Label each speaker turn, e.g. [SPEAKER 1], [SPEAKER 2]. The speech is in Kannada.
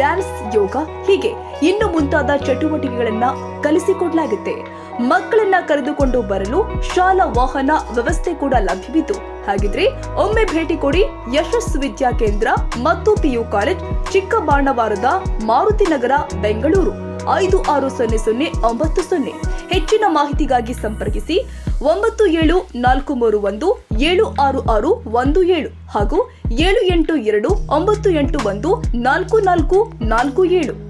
[SPEAKER 1] ಡ್ಯಾನ್ಸ್ ಯೋಗ ಹೀಗೆ ಇನ್ನು ಮುಂತಾದ ಚಟುವಟಿಕೆಗಳನ್ನ ಕಲಿಸಿಕೊಡಲಾಗುತ್ತೆ. ಮಕ್ಕಳನ್ನ ಕರೆದುಕೊಂಡು ಬರಲು ಶಾಲಾ ವಾಹನ ವ್ಯವಸ್ಥೆ ಕೂಡ ಲಭ್ಯವಿದ್ದು ಹಾಗಿದ್ರೆ ಒಮ್ಮೆ ಭೇಟಿ ಕೊಡಿ ಯಶಸ್ ವಿದ್ಯಾ ಕೇಂದ್ರ ಮತ್ತು ಪಿಯು ಕಾಲೇಜ್ ಚಿಕ್ಕಬಾಣವಾರದ ಮಾರುತಿ ನಗರ, ಬೆಂಗಳೂರು. ಐದು ಆರು ಸೊನ್ನೆ ಸೊನ್ನೆ ಒಂಬತ್ತು ಸೊನ್ನೆ. ಹೆಚ್ಚಿನ ಮಾಹಿತಿಗಾಗಿ ಸಂಪರ್ಕಿಸಿ ಒಂಬತ್ತು ಏಳು ನಾಲ್ಕು ಮೂರು ಒಂದು ಏಳು ಆರು ಆರು ಒಂದು ಏಳು ಹಾಗೂ ಏಳು ಎಂಟು ಎರಡು ಒಂಬತ್ತು ಎಂಟು ಒಂದು ನಾಲ್ಕು ನಾಲ್ಕು ನಾಲ್ಕು ಏಳು.